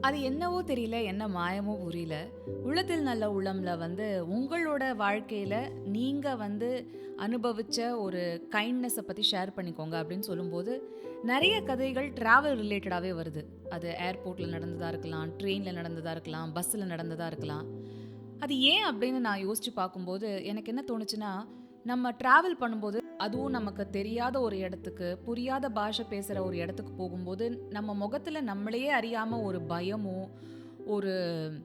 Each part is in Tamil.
அது என்னவோ தெரியல என்ன மாயமோ புரியல. உள்ளத்தில் நல்ல உள்ளம்ல வந்து உங்களோட வாழ்க்கையில் நீங்கள் வந்து அனுபவித்த ஒரு கைண்ட்னஸை பற்றி ஷேர் பண்ணிக்கோங்க அப்படின்னு சொல்லும்போது நிறைய கதைகள் ட்ராவல் ரிலேட்டடாகவே வருது. அது ஏர்போர்ட்டில் நடந்ததாக இருக்கலாம் ட்ரெயினில் நடந்ததாக இருக்கலாம் பஸ்ஸில் நடந்ததாக இருக்கலாம். அது ஏன் அப்படின்னு நான் யோசித்து பார்க்கும்போது எனக்கு என்ன தோணுச்சுன்னா நம்ம டிராவல் பண்ணும்போது அதுவும் நமக்கு தெரியாத ஒரு இடத்துக்கு புரியாத பாஷை பேசுகிற ஒரு இடத்துக்கு போகும்போது நம்ம முகத்தில் நம்மளையே அறியாமல் ஒரு பயமோ ஒரு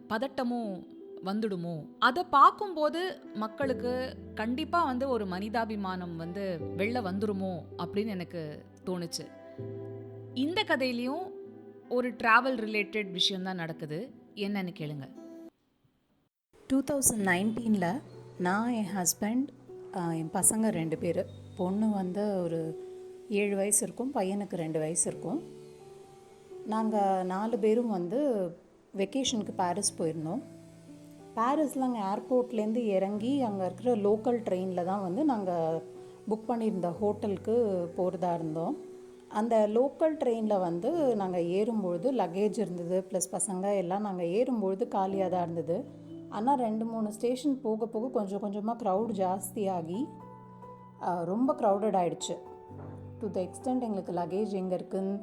பதட்டமோ வந்துடுமோ? அதை பார்க்கும்போது மக்களுக்கு கண்டிப்பாக வந்து ஒரு மனிதாபிமானம் வந்து வெளில வந்துடுமோ அப்படின்னு எனக்கு தோணுச்சு. இந்த கதையிலையும் ஒரு டிராவல் ரிலேட்டட் விஷயந்தான் நடக்குது. என்னன்னு கேளுங்க. டூ தௌசண்ட் நைன்டீனில் நான் என் ஹஸ்பண்ட் என் பசங்க ரெண்டு பேர். பொண்ணு வந்து ஒரு ஏழு வயசு இருக்கும் பையனுக்கு ரெண்டு வயசு இருக்கும். நாங்கள் நாலு பேரும் வந்து வெக்கேஷனுக்கு பாரிஸ் போயிருந்தோம். பாரிஸில் அங்கே ஏர்போர்ட்லேருந்து இறங்கி அங்கே இருக்கிற லோக்கல் ட்ரெயினில் தான் வந்து நாங்கள் புக் பண்ணியிருந்த ஹோட்டலுக்கு போகிறதா இருந்தோம். அந்த லோக்கல் ட்ரெயினில் வந்து நாங்கள் ஏறும்பொழுது லக்கேஜ் இருந்தது ப்ளஸ் பசங்க எல்லாம் நாங்கள் ஏறும்பொழுது காலியாக தான் இருந்தது. ஆனால் ரெண்டு மூணு ஸ்டேஷன் போக போக கொஞ்சம் கொஞ்சமாக க்ரௌட் ஜாஸ்தியாகி ரொம்ப க்ரௌடட் ஆகிடுச்சு டு த எக்ஸ்டெண்ட் எங்களுக்கு லக்கேஜ் எங்கே இருக்குன்னு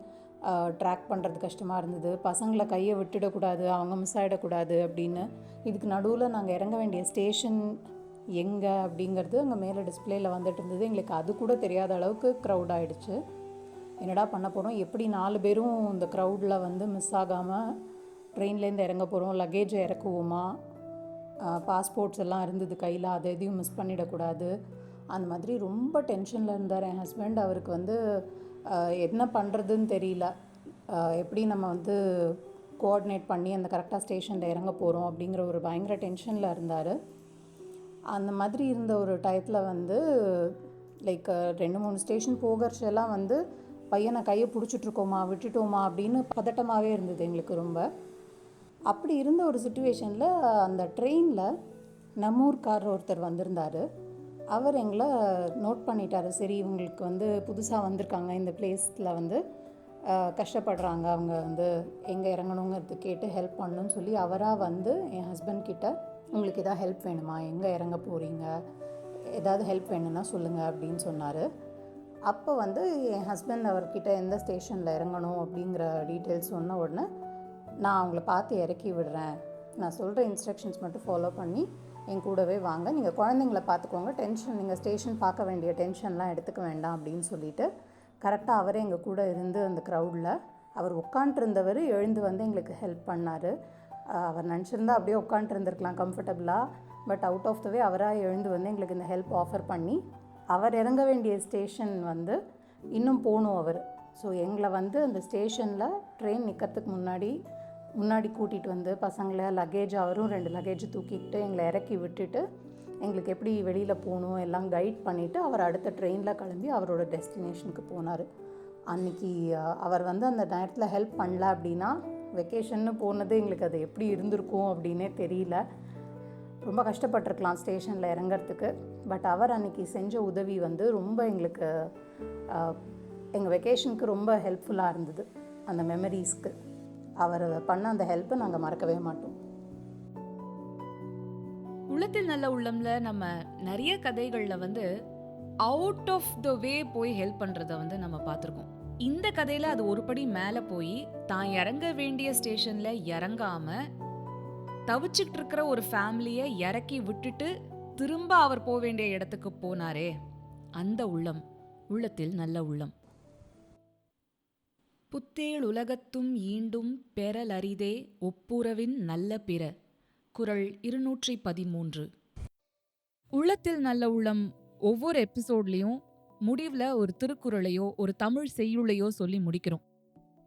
ட்ராக் பண்ணுறது கஷ்டமாக இருந்தது. பசங்களை கையை விட்டுடக்கூடாது அவங்க மிஸ் ஆகிடக்கூடாது அப்படின்னு. இதுக்கு நடுவில் நாங்கள் இறங்க வேண்டிய ஸ்டேஷன் எங்கே அப்படிங்கிறது அங்கே மேலே டிஸ்பிளேயில் வந்துட்டு இருந்தது. எங்களுக்கு அது கூட தெரியாத அளவுக்கு க்ரௌட் ஆகிடுச்சு என்னடா பண்ண போகிறோம் எப்படி நாலு பேரும் இந்த க்ரௌடில் வந்து மிஸ் ஆகாமல் ட்ரெயின்லேருந்து இறங்க போகிறோம் லக்கேஜை இறக்குவோமா? பாஸ்போர்ட்ஸ் எல்லாம் இருந்தது கையில் அதை எதையும் மிஸ் பண்ணிடக்கூடாது. அந்த மாதிரி ரொம்ப டென்ஷனில் இருந்தார். என் ஹஸ்பண்ட் அவருக்கு வந்து என்ன பண்ணுறதுன்னு தெரியல. எப்படி நம்ம வந்து கோஆர்டினேட் பண்ணி அந்த கரெக்டாக ஸ்டேஷனில் இறங்க போகிறோம் அப்படிங்கிற ஒரு பயங்கர டென்ஷனில் இருந்தார். அந்த மாதிரி இருந்த ஒரு டயத்தில் வந்து லைக் ரெண்டு மூணு ஸ்டேஷன் போகிறச்செல்லாம் வந்து பையனை கையை பிடிச்சிட்ருக்கோமா விட்டுட்டோமா அப்படின்னு பதட்டமாகவே இருந்தது எங்களுக்கு ரொம்ப. அப்படி இருந்த ஒரு சுச்சுவேஷனில் அந்த ட்ரெயினில் நம்மூர்கார் ஒருத்தர் வந்திருந்தார். அவர் எங்களை நோட் பண்ணிட்டாரு. சரி இவங்களுக்கு வந்து புதுசாக வந்திருக்காங்க. இந்த பிளேஸில் வந்து கஷ்டப்படுறாங்க. அவங்க வந்து எங்கே இறங்கணுங்கிறது கேட்டு ஹெல்ப் பண்ணணும்னு சொல்லி அவராக வந்து என் ஹஸ்பண்ட் கிட்ட உங்களுக்கு எதாவது ஹெல்ப் வேணுமா? எங்கே இறங்க போகிறீங்க ஏதாவது ஹெல்ப் வேணும்னா சொல்லுங்கள் அப்படின்னு சொன்னார். அப்போ வந்து என் ஹஸ்பண்ட் அவர்கிட்ட எந்த ஸ்டேஷனில் இறங்கணும்? அப்படிங்கிற டீட்டெயில்ஸ் சொன்ன உடனே நான் அவங்கள பார்த்து இறக்கி விடுறேன். நான் சொல்கிற இன்ஸ்ட்ரக்ஷன்ஸ் மட்டும் ஃபாலோ பண்ணி என் கூடவே வாங்க. நீங்கள் குழந்தைங்கள பார்த்துக்கோங்க. டென்ஷன் நீங்கள் ஸ்டேஷன் பார்க்க வேண்டிய டென்ஷன்லாம் எடுத்துக்க வேண்டாம் அப்படின்னு சொல்லிட்டு கரெக்டாக அவரே எங்கள் கூட இருந்து அந்த க்ரௌடில் அவர் உட்காண்ட்ருந்தவர் எழுந்து வந்து எங்களுக்கு ஹெல்ப் பண்ணார். அவர் நினச்சிருந்தா அப்படியே உட்காண்ட்ருந்துருக்கலாம் கம்ஃபர்டபுளாக but out of the way அவராக எழுந்து வந்து எங்களுக்கு இந்த ஹெல்ப் ஆஃபர் பண்ணி அவர் இறங்க வேண்டிய ஸ்டேஷன் வந்து இன்னும் போகணும் அவர். ஸோ எங்களை வந்து அந்த ஸ்டேஷனில் ட்ரெயின் நிற்கிறதுக்கு முன்னாடி முன்னாடி கூட்டிகிட்டு வந்து பசங்களை லக்கேஜ் அவரும் ரெண்டு லக்கேஜ் தூக்கிட்டு எங்களை இறக்கி விட்டுட்டு எங்களுக்கு எப்படி வெளியில் போகணும் எல்லாம் கைட் பண்ணிவிட்டு அவர் அடுத்த ட்ரெயினில் கிளம்பி அவரோட டெஸ்டினேஷனுக்கு போனார். அன்றைக்கி அவர் வந்து அந்த நேரத்தில் ஹெல்ப் பண்ணல அப்படின்னா வெக்கேஷன்னு போனது எங்களுக்கு அது எப்படி இருந்திருக்கும் அப்படின்னே தெரியல. ரொம்ப கஷ்டப்பட்டிருக்கலாம் ஸ்டேஷனில் இறங்கிறதுக்கு. பட் அவர் அன்றைக்கி செஞ்ச உதவி வந்து ரொம்ப எங்களுக்கு எங்கள் வெக்கேஷனுக்கு ரொம்ப ஹெல்ப்ஃபுல்லாக இருந்தது. அந்த மெமரிஸ்க்கு அவர் பண்ண அந்த ஹெல்ப்பை நாங்கள் மறக்கவே மாட்டோம். உள்ளத்தில் நல்ல உள்ளம்ல நம்ம நிறைய கதைகளில் வந்து அவுட் ஆஃப் த வே போய் ஹெல்ப் பண்ணுறதை வந்து நம்ம பார்த்துருக்கோம். இந்த கதையில் அது ஒரு படி மேலே போய் தான் இறங்க வேண்டிய ஸ்டேஷனில் இறங்காமல் தவிச்சுக்கிட்டு இருக்கிற ஒரு ஃபேமிலியை இறக்கி விட்டுட்டு திரும்ப அவர் போக வேண்டிய இடத்துக்கு போனாரே. அந்த உள்ளம் உள்ளத்தில் நல்ல உள்ளம். புத்தேள் உலகத்தும் ஈண்டும் பெறலரிதே ஒப்புரவின் நல்ல பிற. குரல் இருநூற்றி பதிமூன்று. உள்ளத்தில் நல்ல உள்ளம் ஒவ்வொரு எபிசோட்லேயும் முடிவில் ஒரு திருக்குறளையோ ஒரு தமிழ் செய்யுளையோ சொல்லி முடிக்கிறோம்.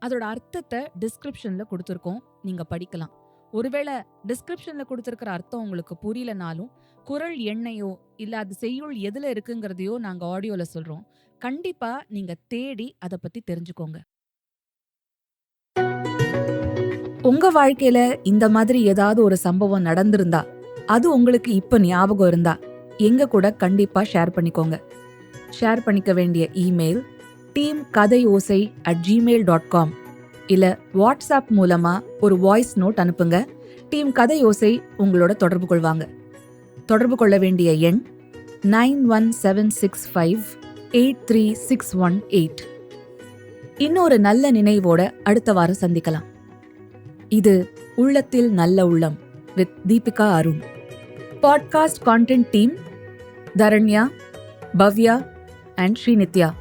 அதோட அர்த்தத்தை டிஸ்கிரிப்ஷனில் கொடுத்துருக்கோம். நீங்கள் படிக்கலாம். ஒருவேளை டிஸ்கிரிப்ஷனில் கொடுத்துருக்கிற அர்த்தம் உங்களுக்கு புரியலனாலும் குரல் எண்ணையோ இல்லை அது செய்யுள் எதில் இருக்குங்கிறதையோ நாங்கள் ஆடியோவில் சொல்கிறோம் கண்டிப்பாக நீங்கள் தேடி அதை பற்றி தெரிஞ்சுக்கோங்க. உங்க வாழ்க்கையில இந்த மாதிரி ஏதாவது ஒரு சம்பவம் நடந்திருந்தா அது உங்களுக்கு இப்ப ஞாபகம் இருந்தா எங்க கூட கண்டிப்பா ஷேர் பண்ணிக்கோங்க. ஷேர் பண்ணிக்க வேண்டிய email team Kathai Osai at Gmail dot com இல்ல வாட்ஸ்அப் மூலமா ஒரு வாய்ஸ் நோட் அனுப்புங்க. டீம் கதை ஓசை உங்களோட தொடர்பு கொள்வாங்க. தொடர்பு கொள்ள வேண்டிய எண் nine one seven six five eight three six one eight இன்னொரு நல்ல நினைவோட அடுத்த வாரம் சந்திக்கலாம். இது உள்ளத்தில் நல்ல உள்ளம் with Deepika Arun. Podcast content team Dharanya Bhavya and Srinithya.